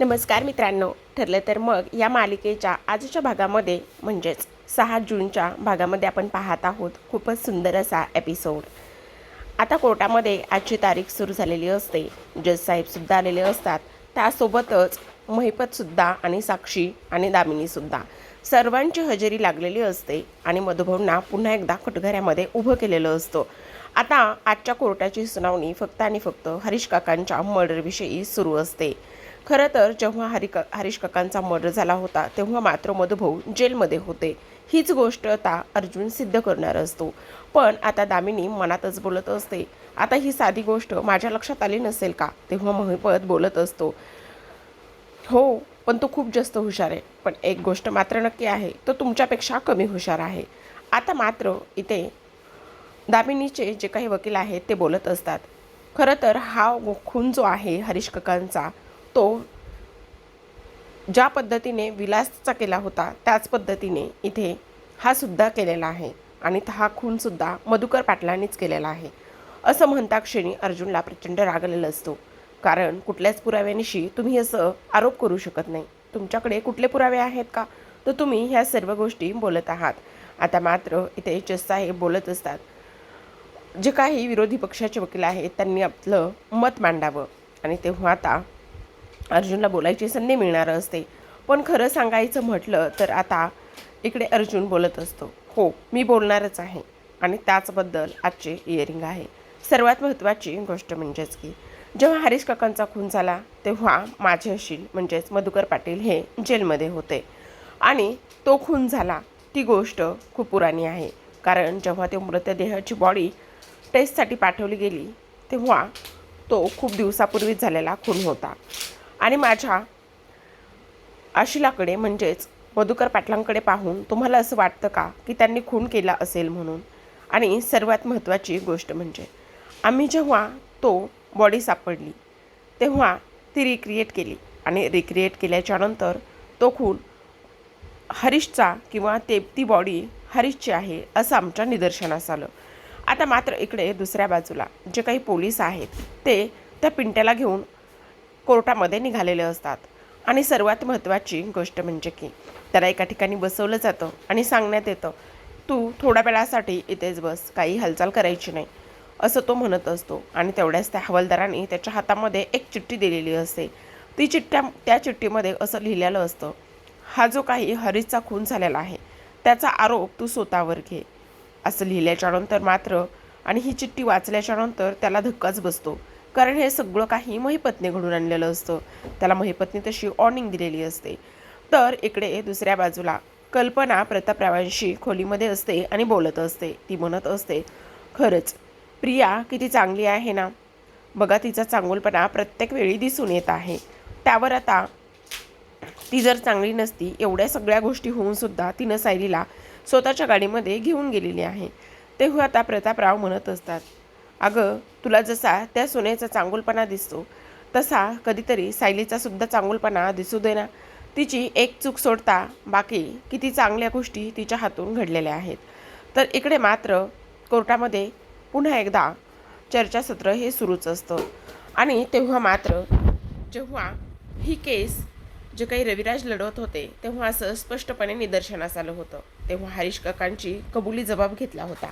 नमस्कार मित्रांनो ठरलं तर मग या मालिकेच्या आजच्या भागामध्ये म्हणजेच सहा जूनच्या भागामध्ये आपण पाहत आहोत खूपच सुंदर असा एपिसोड आता कोर्टामध्ये आजची तारीख सुरू झालेली असते. जज साहेबसुद्धा आलेले असतात. त्यासोबतच महिपतसुद्धा आणि साक्षी आणि दामिनीसुद्धा सर्वांची हजेरी लागलेली असते आणि मधुभाऊंना पुन्हा एकदा कटघऱ्यामध्ये उभं केलेलं असतं. आता आजच्या कोर्टाची सुनावणी फक्त आणि फक्त हरीश काकांच्या मर्डरविषयी सुरू असते. खरं तर जेव्हा हरि हरीश काकांचा मर्डर झाला होता तेव्हा मात्र मधुभाऊ जेलमध्ये होते. हीच गोष्ट आता अर्जुन सिद्ध करणार असतो. पण आता दामिनी मनातच बोलत असते. आता ही साधी गोष्ट माझ्या लक्षात आली नसेल का? तेव्हा महिपत बोलत असतो. हो पण तो खूप जास्त हुशार आहे. पण एक गोष्ट मात्र नक्की आहे तो तुमच्यापेक्षा कमी हुशार आहे. आता मात्र इथे दामिनीचे जे काही वकील आहेत ते बोलत असतात. खरं तर हा खून जो आहे हरीश काकांचा तो ज्या पद्धतीने विलासचा केला होता त्याच पद्धतीने इथे हा सुद्धा केलेला आहे. आणि हा खूनसुद्धा मधुकर पाटलांनीच केलेला आहे. असं म्हणता क्षणी अर्जुनला प्रचंड रागलेला असतो. कारण कुठल्याच पुराव्यानिशी तुम्ही असं आरोप करू शकत नाही. तुमच्याकडे कुठले पुरावे आहेत का? तर तुम्ही ह्या सर्व गोष्टी बोलत आहात. आता मात्र इथे जजसाहेब बोलत असतात. जे काही विरोधी पक्षाचे वकील आहेत त्यांनी आपलं मत मांडावं. आणि तेव्हा आता अर्जुनला बोलायची संधी मिळणार असते. पण खरं सांगायचं म्हटलं तर आता इकडे अर्जुन बोलत असतो हो मी बोलणारच आहे आणि त्याचबद्दल आजचे इयरिंग आहे. सर्वात महत्त्वाची गोष्ट म्हणजेच की जेव्हा हरीश काकांचा खून झाला तेव्हा माझे अशील म्हणजेच मधुकर पाटील हे जेलमध्ये होते. आणि तो खून झाला ती गोष्ट खूप पुराणी आहे. कारण जेव्हा ते मृतदेहाची बॉडी टेस्टसाठी पाठवली गेली तेव्हा तो खूप दिवसापूर्वीच झालेला खून होता. आणि माझ्या आशिलाकडे म्हणजेच मधुकर पाटलांकडे पाहून तुम्हाला असं वाटतं का की त्यांनी खून केला असेल म्हणून? आणि सर्वात महत्त्वाची गोष्ट म्हणजे आम्ही जेव्हा तो बॉडी सापडली तेव्हा ती रिक्रिएट केली. आणि रिक्रिएट केल्याच्यानंतर तो खून हरीशचा किंवा ते ती बॉडी हरीशची आहे असं आमच्या निदर्शनास आलं. आता मात्र इकडे दुसऱ्या बाजूला जे काही पोलीस आहेत ते त्या पिंट्याला घेऊन कोर्टामध्ये निघालेले असतात. आणि सर्वात महत्त्वाची गोष्ट म्हणजे की त्याला एका ठिकाणी बसवलं जातं आणि सांगण्यात येतं तू थोड्या वेळासाठी इथेच बस काही हालचाल करायची नाही. असं तो म्हणत असतो. आणि तेवढ्याच त्या हवालदाराने त्याच्या हातामध्ये एक चिठ्ठी दिलेली असते. ती चिठ्ठ्या त्या चिठ्ठीमध्ये असं लिहिलेलं असतं हा जो काही हरीचा खून झालेला आहे त्याचा आरोप तू स्वतःवर घे. असं लिहिल्याच्यानंतर मात्र आणि ही चिठ्ठी वाचल्याच्यानंतर त्याला धक्काच बसतो. कारण हे सगळं काही महिपत्नी घडून आणलेलं असतं. त्याला महिपत्नी तशी ऑर्निंग दिलेली असते. तर इकडे दुसऱ्या बाजूला कल्पना प्रतापरावांशी खोलीमध्ये असते आणि बोलत असते. ती म्हणत असते खरंच प्रिया किती चांगली आहे ना? बघा तिचा चांगुलपणा प्रत्येक वेळी दिसून येत आहे. त्यावर आता ती जर चांगली नसती एवढ्या सगळ्या गोष्टी होऊन सुद्धा तिनं सायलीला स्वतःच्या गाडीमध्ये घेऊन गेलेली आहे. तेव्हा आता प्रतापराव म्हणत असतात अगं तुला जसा त्या सुनेचा चांगुलपणा दिसतो तसा कधीतरी सायलीचा सुद्धा चांगुलपणा दिसू दे ना. तिची एक चूक सोडता बाकी किती चांगल्या गोष्टी तिच्या हातून घडलेल्या आहेत. तर इकडे मात्र कोर्टामध्ये पुन्हा एकदा चर्चासत्र हे सुरूच असतं. आणि तेव्हा मात्र जेव्हा ही केस जे काही रविराज लढवत होते तेव्हा असं स्पष्टपणे निदर्शनास आलं होतं. तेव्हा हरीश काकांची कबुली जबाब घेतला होता.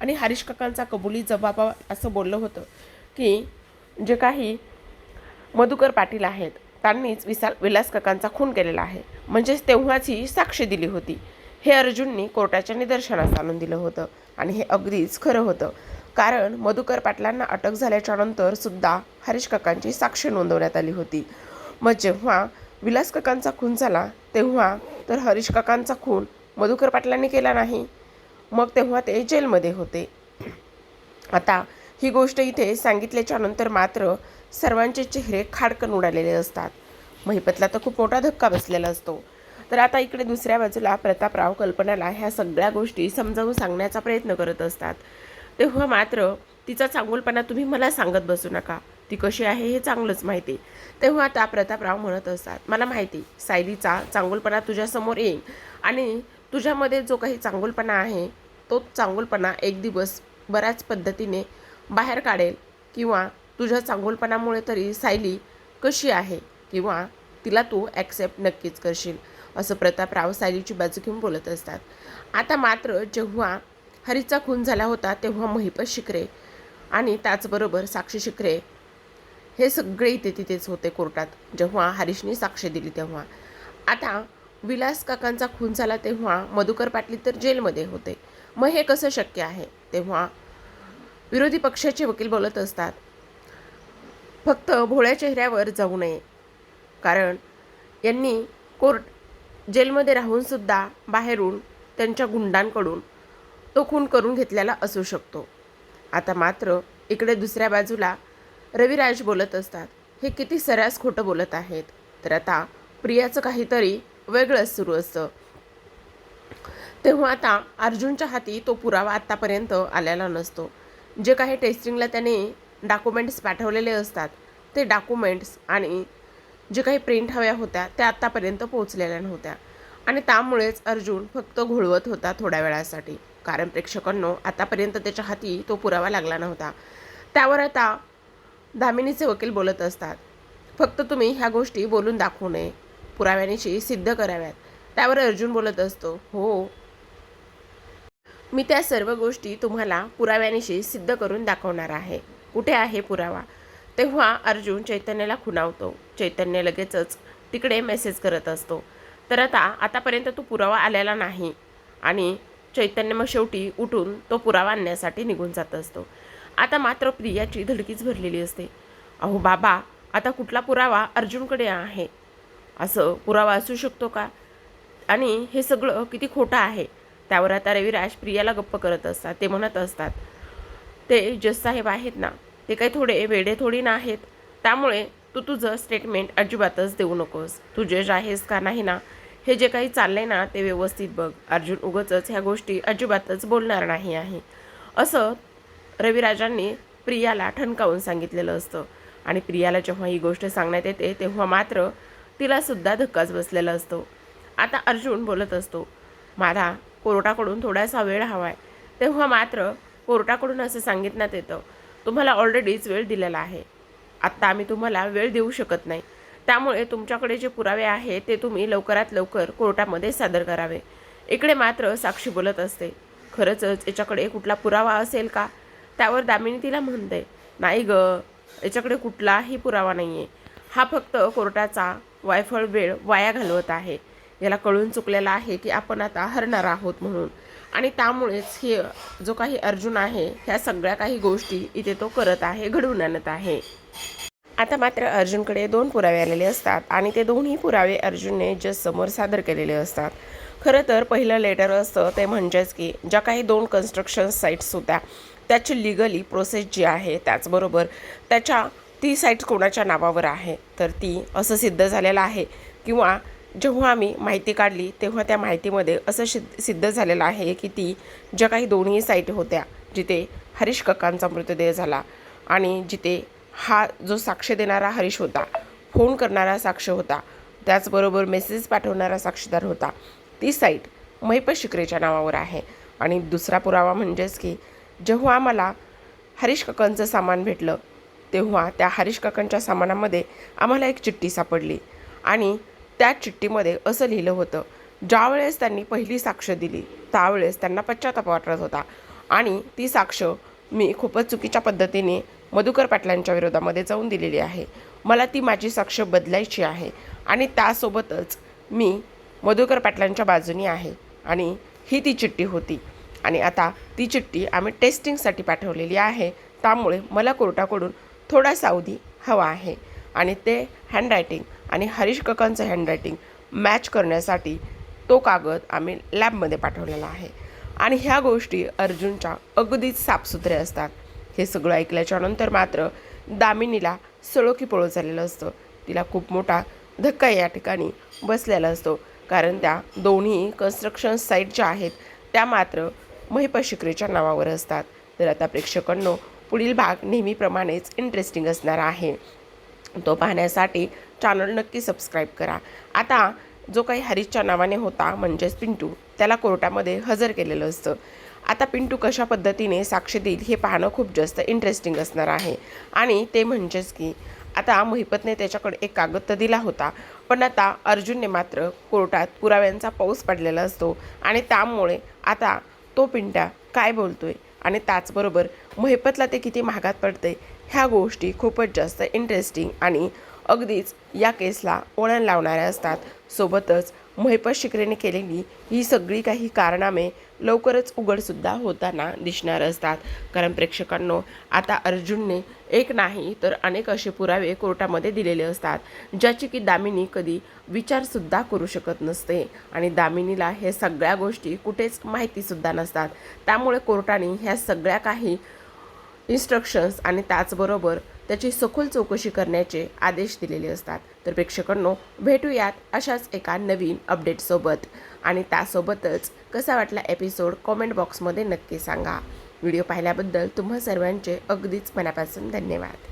आणि हरीश काकांचा कबुली जबाब असं बोललं होतं की जे काही मधुकर पाटील आहेत त्यांनीच विसाल विलास काकांचा खून केलेला आहे. म्हणजेच तेव्हाच ही साक्ष दिली होती. हे अर्जुननी कोर्टाच्या निदर्शनास आणून दिलं होतं आणि हे अगदीच खरं होतं. कारण मधुकर पाटलांना अटक झाल्याच्यानंतर सुद्धा हरीश काकांची साक्ष नोंदवण्यात आली होती. मग जेव्हा विलास काकांचा खून झाला तेव्हा तर हरीश काकांचा खून मधुकर पाटलांनी केला नाही. मग तेव्हा ते जेलमध्ये होते. आता ही गोष्ट इथे सांगितल्याच्या नंतर मात्र सर्वांचे चेहरे खाडकन उडालेले असतात. महिपतला तर खूप मोठा धक्का बसलेला असतो. तर आता इकडे दुसऱ्या बाजूला प्रतापराव कल्पनाला ह्या सगळ्या गोष्टी समजावून सांगण्याचा प्रयत्न करत असतात. तेव्हा मात्र तिचा चांगुलपणा तुम्ही मला सांगत बसू नका. ती कशी आहे हे चांगलंच माहिती तेव्हा आता प्रतापराव म्हणत असतात मला माहिती सायलीचा चांगुलपणा तुझ्यासमोर येईल आणि तुझ्यामध्ये जो काही चांगुलपणा आहे तो चांगुलपणा एक दिवस बऱ्याच पद्धतीने बाहेर काढेल किंवा तुझ्या चांगुलपणामुळे तरी सायली कशी आहे किंवा तिला तू ॲक्सेप्ट नक्कीच करशील असं प्रतापराव सायलीची बाजू घेऊन बोलत असतात. आता मात्र जेव्हा हरीचा खून झाला होता तेव्हा महिपत शिकरे आणि त्याचबरोबर साक्षी शिकरे हे सगळे इथे तिथेच होते कोर्टात. जेव्हा हरीशने साक्ष दिली तेव्हा. आता विलास काकांचा खून झाला तेव्हा मधुकर पाटील तर जेलमध्ये होते. मग हे कसं शक्य आहे? तेव्हा विरोधी पक्षाचे वकील बोलत असतात फक्त भोळ्या चेहऱ्यावर जाऊ नये. कारण यांनी कोर्ट जेलमध्ये राहूनसुद्धा बाहेरून त्यांच्या गुंडांकडून तो खून करून घेतलेला असू शकतो. आता मात्र इकडे दुसऱ्या बाजूला रविराज बोलत असतात. हे किती सऱ्यास खोटं बोलत आहेत. तर आता प्रियाचं काहीतरी वेगळंच सुरू असतं. तेव्हा आता अर्जुनच्या हाती तो पुरावा आत्तापर्यंत आलेला नसतो. जे काही टेस्टिंगला त्याने डॉक्युमेंट्स पाठवलेले असतात ते डॉक्युमेंट्स आणि जे काही प्रिंट हव्या होत्या त्या आत्तापर्यंत पोहोचलेल्या नव्हत्या. आणि त्यामुळेच अर्जुन फक्त घोळवत होता थोड्या वेळासाठी. कारण प्रेक्षकांनो आतापर्यंत त्याच्या हाती तो पुरावा लागला नव्हता. त्यावर आता दामिनीचे वकील बोलत असतात. फक्त तुम्ही ह्या गोष्टी बोलून दाखवू नये. पुराव्यानिशी सिद्ध कराव्यात. त्यावर अर्जुन बोलत असतो हो. मी त्या सर्व गोष्टी तुम्हाला पुराव्यानिशी सिद्ध करून दाखवणार आहे. कुठे आहे पुरावा? तेव्हा अर्जुन चैतन्याला खुणावतो. चैतन्य लगेचच तिकडे मेसेज करत असतो. तर आता आतापर्यंत तो पुरावा आलेला नाही. आणि चैतन्य मग शेवटी उठून तो पुरावा आणण्यासाठी निघून जात असतो. आता मात्र प्रियाची धडकीच भरलेली असते. अहो बाबा आता कुठला पुरावा अर्जुनकडे आहे? असं पुरावा असू शकतो का? आणि हे सगळं किती खोटं आहे? त्यावर आता रविराज प्रियाला गप्प करत असतात ते म्हणत असतात ते जससाहेब आहेत ना ते काही थोडे वेडे थोडी ना आहेत त्यामुळे तू तुझं स्टेटमेंट अजिबातच देऊ नकोस. तू जज आहेस का नाही ना? हे जे काही चाललंय ना ते व्यवस्थित बघ. अर्जुन उगचच ह्या गोष्टी अजिबातच बोलणार नाही आहे. असं रविराजांनी प्रियाला ठणकावून सांगितलेलं असतं. आणि प्रियाला जेव्हा ही गोष्ट सांगण्यात येते तेव्हा मात्र तिलासुद्धा धक्काच बसलेला असतो. आता अर्जुन बोलत असतो माझा कोर्टाकडून थोडासा वेळ हवा आहे तेव्हा मात्र कोर्टाकडून असं सांगितण्यात येतं तुम्हाला ऑलरेडीच वेळ दिलेला आहे. आत्ता आम्ही तुम्हाला वेळ देऊ शकत नाही. त्यामुळे तुमच्याकडे जे पुरावे आहे ते तुम्ही लवकरात लवकर कोर्टामध्ये सादर करावे. इकडे मात्र साक्षी बोलत असते खरंच याच्याकडे कुठला पुरावा असेल का? त्यावर दामिनी तिला म्हणते नाही ग याच्याकडे कुठलाही पुरावा नाही आहे हा फक्त कोर्टाचा वायफळ वेळ वाया घालवत आहे. याला कळून चुकलेला आहे की आपण आता हरणार आहोत म्हणून. आणि त्यामुळेच हे जो काही अर्जुन आहे ह्या सगळ्या काही गोष्टी इथे तो करत आहे घडवून आणत आहे. आता मात्र अर्जुनकडे दोन पुरावे आलेले असतात आणि ते दोन्ही पुरावे अर्जुनने जज समोर सादर केलेले असतात. खरं तर पहिलं लेटर असतं ते म्हणजेच की ज्या काही दोन कन्स्ट्रक्शन साईट्स होत्या त्याची लिगली प्रोसेस जी आहे त्याचबरोबर त्याच्या ती साईट कोणाच्या नावावर आहे? तर ती असं सिद्ध झालेलं आहे. किंवा जेव्हा आम्ही माहिती काढली तेव्हा त्या माहितीमध्ये असं सिद्ध सिद्ध झालेलं आहे की ती ज्या काही दोन्ही साईट होत्या जिथे हरीश कक्कांचा मृतदेह झाला आणि जिथे हा जो साक्ष देणारा हरीश होता फोन करणारा साक्ष होता त्याचबरोबर मेसेज पाठवणारा साक्षीदार होता ती साईट महिप शिकरेच्या नावावर आहे. आणि दुसरा पुरावा म्हणजेच की जेव्हा आम्हाला हरीश काकांचं सामान भेटलं तेव्हा त्या हरीश काकांच्या सामानामध्ये आम्हाला एक चिठ्ठी सापडली. आणि त्या चिठ्ठीमध्ये असं लिहिलं होतं ज्यावेळेस त्यांनी पहिली साक्ष दिली त्यावेळेस त्यांना पश्चाताप वाटत होता. आणि ती साक्ष मी खूपच चुकीच्या पद्धतीने मधुकर पाटलांच्या विरोधामध्ये जाऊन दिलेली आहे. मला ती माझी साक्ष बदलायची आहे आणि त्यासोबतच मी मधुकर पाटलांच्या बाजूनी आहे. आणि ही ती चिठ्ठी होती. आणि आता ती चिठ्ठी आम्ही टेस्टिंगसाठी पाठवलेली आहे. त्यामुळे मला कोर्टाकडून थोडा सावधी हवा आहे. आणि ते हँडरायटिंग आणि हरीश ककांचं हँडरायटिंग मॅच करण्यासाठी तो कागद आम्ही लॅबमध्ये पाठवलेला आहे. आणि ह्या गोष्टी अर्जुनच्या अगदीच साफसुथरे असतात. हे सगळं ऐकल्याच्या नंतर मात्र दामिनीला सळोकी पळो झालेलं असतं. तिला खूप मोठा धक्का या ठिकाणी बसलेला असतो. कारण त्या दोन्ही कन्स्ट्रक्शन साईट ज्या आहेत त्या मात्र महिपत शिकरेच्या नावावर असतात. तर आता प्रेक्षकांनो पुढील भाग नेहमीप्रमाणेच इंटरेस्टिंग असणार आहे. तो पाहण्यासाठी चॅनल नक्की सबस्क्राईब करा. आता जो काही हरीशच्या नावाने होता म्हणजेच पिंटू त्याला कोर्टामध्ये हजर केलेलं असतं. आता पिंटू कशा पद्धतीने साक्ष देईल हे पाहणं खूप जास्त इंटरेस्टिंग असणार आहे. आणि ते म्हणजेच की आता महिपतने त्याच्याकडे एक कागद तर दिला होता पण आता अर्जुनने मात्र कोर्टात पुराव्यांचा पाऊस पडलेला असतो. आणि त्यामुळे आता तो पिंट्या काय बोलतोय? आणि त्याचबरोबर महिपतला ते किती महागात पडते ह्या गोष्टी खूपच जास्त इंटरेस्टिंग आणि अगदीच या केसला ओळण लावणाऱ्या असतात. सोबतच महिपत शिकरेने केलेली ही सगळी काही कारणामे लवकरच उघडसुद्धा होताना दिसणार असतात. कारण प्रेक्षकांनो आता अर्जुनने एक नाही तर अनेक असे पुरावे कोर्टामध्ये दिलेले असतात ज्याची की दामिनी कधी विचारसुद्धा करू शकत नसते. आणि दामिनीला हे सगळ्या गोष्टी कुठेच माहितीसुद्धा नसतात. त्यामुळे कोर्टाने ह्या सगळ्या काही इन्स्ट्रक्शन्स आणि त्याचबरोबर त्याची सखोल चौकशी करण्याचे आदेश दिलेले असतात. तर प्रेक्षकांनो भेटूयात अशाच एका नवीन अपडेटसोबत आणि त्यासोबतच कसा वाटला एपिसोड कॉमेंट बॉक्समध्ये नक्की सांगा. व्हिडिओ पाहिल्याबद्दल तुम्हा सर्वांचे अगदीच मनापासून धन्यवाद.